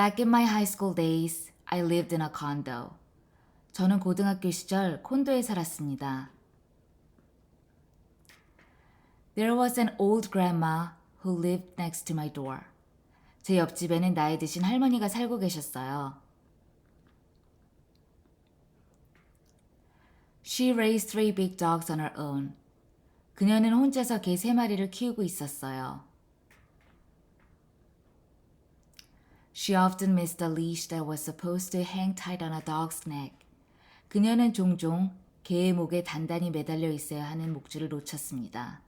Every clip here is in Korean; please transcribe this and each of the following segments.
Back in my high school days, I lived in a condo. 저는 고등학교 시절 콘도에 살았습니다. There was an old grandma who lived next to my door. 제 옆집에는 나이 드신 할머니가 살고 계셨어요. She raised three big dogs on her own. 그녀는 혼자서 개 세 마리를 키우고 있었어요. She often missed the leash that was supposed to hang tight on a dog's neck. 그녀는 종종 개의 목에 단단히 매달려 있어야 하는 목줄을 놓쳤습니다.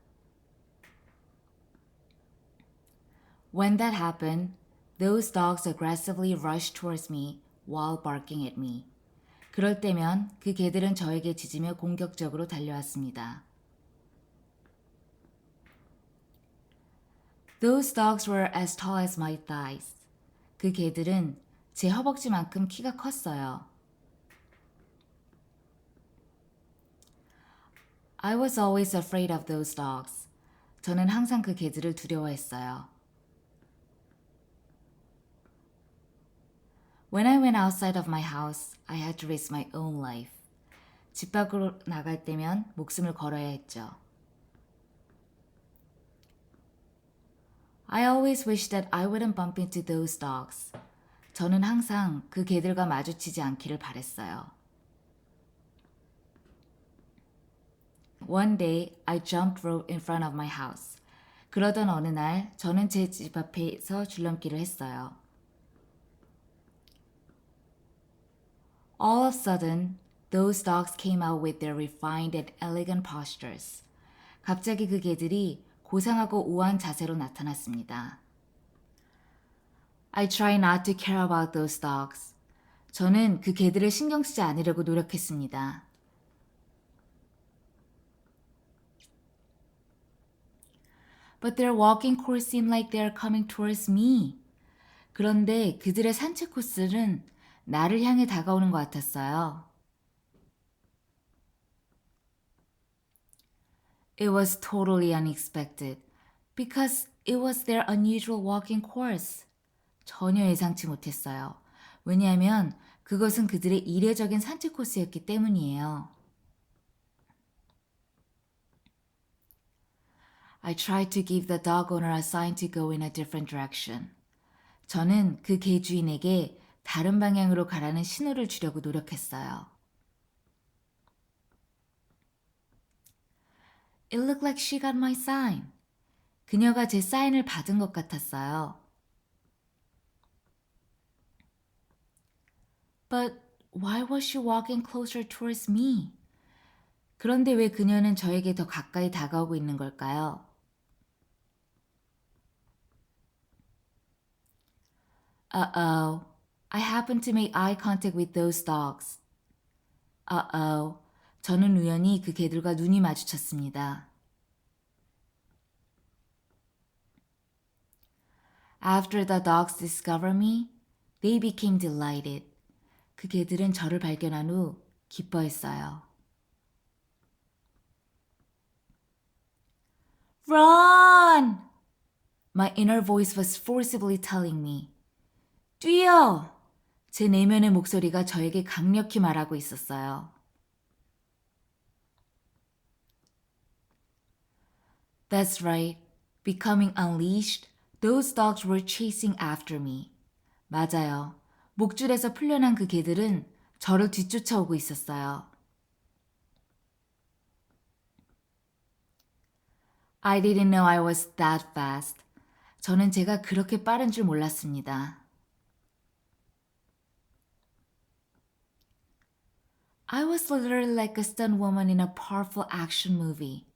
When that happened, those dogs aggressively rushed towards me while barking at me. 그럴 때면 그 개들은 저에게 짖으며 공격적으로 달려왔습니다. Those dogs were as tall as my thighs. 그 개들은 제 허벅지만큼 키가 컸어요. I was always afraid of those dogs. 저는 항상 그 개들을 두려워했어요. When I went outside of my house, I had to risk my own life. 집 밖으로 나갈 때면 목숨을 걸어야 했죠. I always wish that I wouldn't bump into those dogs. 저는 항상 그 개들과 마주치지 않기를 바랬어요. One day, I jumped rope in front of my house. 그러던 어느 날, 저는 제 집 앞에서 줄넘기를 했어요. All of a sudden, those dogs came out with their refined and elegant postures. 갑자기 그 개들이 고상하고 우아한 자세로 나타났습니다. I try not to care about those dogs. 저는 그 개들을 신경 쓰지 않으려고 노력했습니다. But their walking course seemed like they are coming towards me. 그런데 그들의 산책 코스는 나를 향해 다가오는 것 같았어요. It was totally unexpected because it was their unusual walking course. 전혀 예상치 못했어요. 왜냐하면 그것은 그들의 이례적인 산책 코스였기 때문이에요. I tried to give the dog owner a sign to go in a different direction. 저는 그 개 주인에게 다른 방향으로 가라는 신호를 주려고 노력했어요. It looked like she got my sign. 그녀가 제 사인을 받은 것 같았어요. But why was she walking closer towards me? 그런데 왜 그녀는 저에게 더 가까이 다가오고 있는 걸까요? Uh-oh. I happened to make eye contact with those dogs. Uh-oh. 저는 우연히 그 개들과 눈이 마주쳤습니다. After the dogs discovered me, they became delighted. 그 개들은 저를 발견한 후 기뻐했어요. Run! My inner voice was forcibly telling me. 뛰어! 제 내면의 목소리가 저에게 강력히 말하고 있었어요. That's right. Becoming unleashed, those dogs were chasing after me. 맞아요. 목줄에서 풀려난 그 개들은 저를 뒤쫓아오고 있었어요. I didn't know I was that fast. 저는 제가 그렇게 빠른 줄 몰랐습니다. I was literally like a stunt woman in a powerful action movie.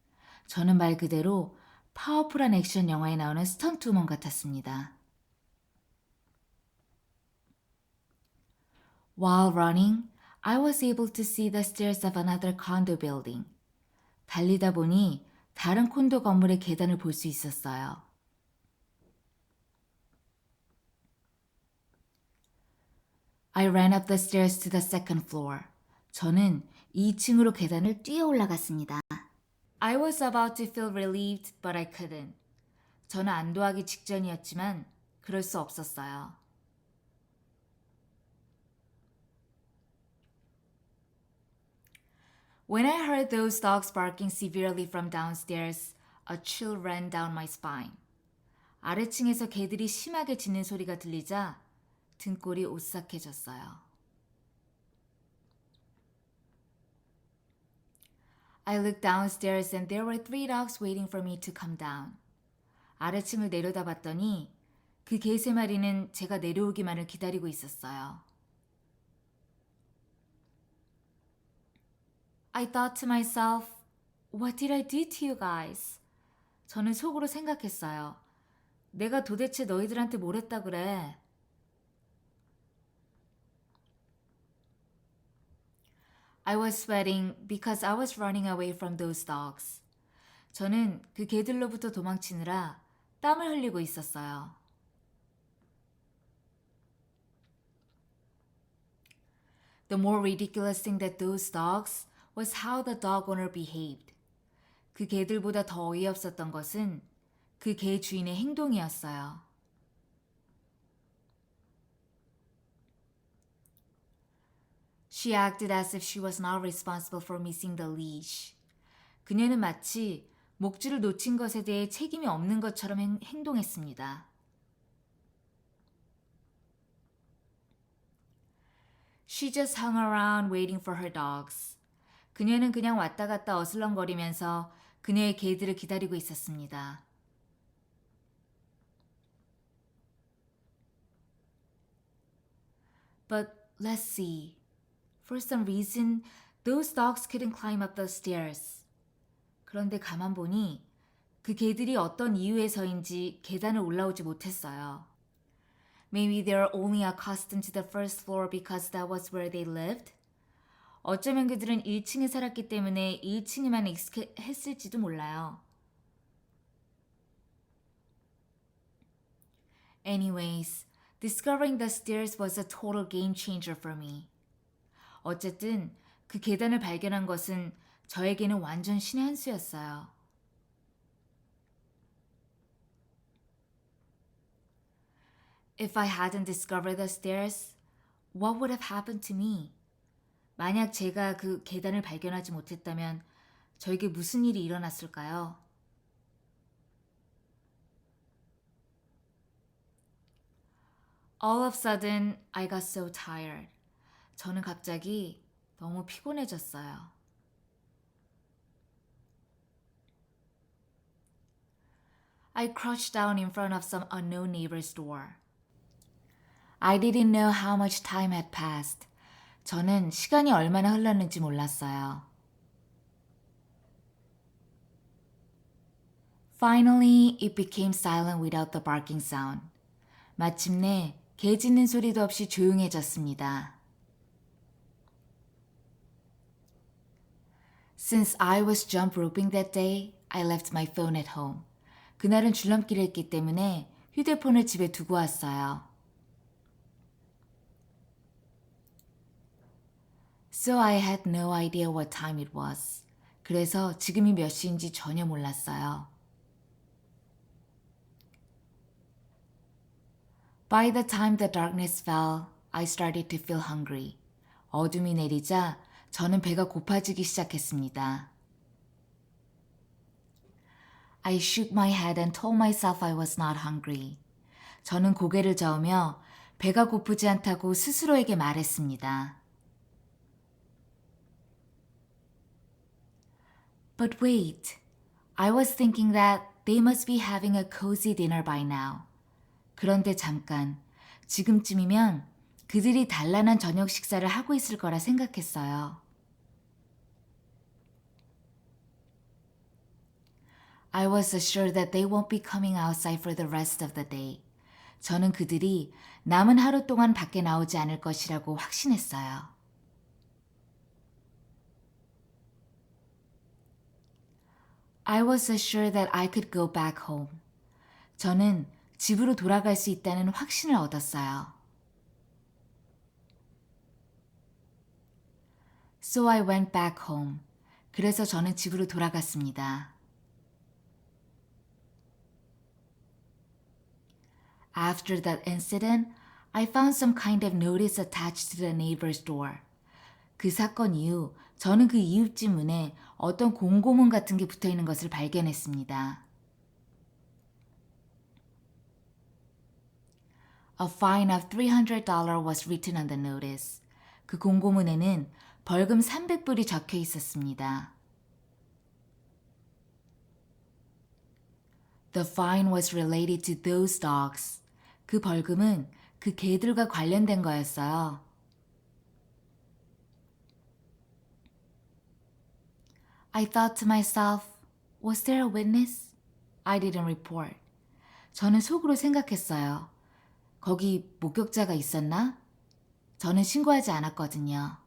저는 말 그대로 파워풀한 액션 영화에 나오는 스턴트 우먼 같았습니다. While running, I was able to see the stairs of another condo building. 달리다 보니 다른 콘도 건물의 계단을 볼 수 있었어요. I ran up the stairs to the second floor. 저는 2층으로 계단을 뛰어 올라갔습니다. I was about to feel relieved, but I couldn't. 저는 안도하기 직전이었지만 그럴 수 없었어요. When I heard those dogs barking severely from downstairs, a chill ran down my spine. 아래층에서 개들이 심하게 짖는 소리가 들리자 등골이 오싹해졌어요. I looked downstairs and there were three dogs waiting for me to come down. 아래층을 내려다봤더니 그 개 세 마리는 제가 내려오기만을 기다리고 있었어요. I thought to myself, what did I do to you guys? 저는 속으로 생각했어요. 내가 도대체 너희들한테 뭘 했다 그래? I was sweating because I was running away from those dogs. 저는 그 개들로부터 도망치느라 땀을 흘리고 있었어요. The more ridiculous thing that those dogs was how the dog owner behaved. 그 개들보다 더 어이없었던 것은 그 개 주인의 행동이었어요. She acted as if she was not responsible for missing the leash. 그녀는 마치 목줄을 놓친 것에 대해 책임이 없는 것처럼 행, 행동했습니다. She just hung around waiting for her dogs. 그녀는 그냥 왔다 갔다 어슬렁거리면서 그녀의 개들을 기다리고 있었습니다. But let's see. For some reason, those dogs couldn't climb up the stairs. 그런데 가만 보니 그 개들이 어떤 이유에서인지 계단을 올라오지 못했어요. Maybe they were only accustomed to the first floor because that was where they lived? 어쩌면 그들은 1층에 살았기 때문에 1층에만 익숙했을지도 몰라요. Anyways, discovering the stairs was a total game changer for me. 어쨌든 그 계단을 발견한 것은 저에게는 완전 신의 한 수였어요. 만약 제가 그 계단을 발견하지 못했다면 저에게 무슨 일이 일어났을까요? All of a sudden, I got so tired. 저는 갑자기 너무 피곤해졌어요. I crouched down in front of some unknown neighbor's door. I didn't know how much time had passed. 저는 시간이 얼마나 흘렀는지 몰랐어요. Finally, it became silent without the barking sound. 마침내 개 짖는 소리도 없이 조용해졌습니다. Since I was jump roping that day, I left my phone at home. 그날은 줄넘기를 했기 때문에 휴대폰을 집에 두고 왔어요. So I had no idea what time it was. 그래서 지금이 몇 시인지 전혀 몰랐어요. By the time the darkness fell, I started to feel hungry. 어둠이 내리자 저는 배가 고파지기 시작했습니다. I shook my head and told myself I was not hungry. 저는 고개를 저으며 배가 고프지 않다고 스스로에게 말했습니다. But wait, I was thinking that they must be having a cozy dinner by now. 그런데 잠깐, 지금쯤이면 그들이 단란한 저녁 식사를 하고 있을 거라 생각했어요. I was assured that they won't be coming outside for the rest of the day. 저는 그들이 남은 하루 동안 밖에 나오지 않을 것이라고 확신했어요. I was assured that I could go back home. 저는 집으로 돌아갈 수 있다는 확신을 얻었어요. So I went back home. 그래서 저는 집으로 돌아갔습니다. After that incident, I found some kind of notice attached to the neighbor's door. 그 사건 이후 저는 그 이웃집 문에 어떤 공고문 같은 게 붙어 있는 것을 발견했습니다. A fine of $300 was written on the notice. 그 공고문에는 벌금 300불이 적혀 있었습니다. The fine was related to those dogs. 그 벌금은 그 개들과 관련된 거였어요. I thought to myself, was there a witness? I didn't report. 저는 속으로 생각했어요. 거기 목격자가 있었나? 저는 신고하지 않았거든요.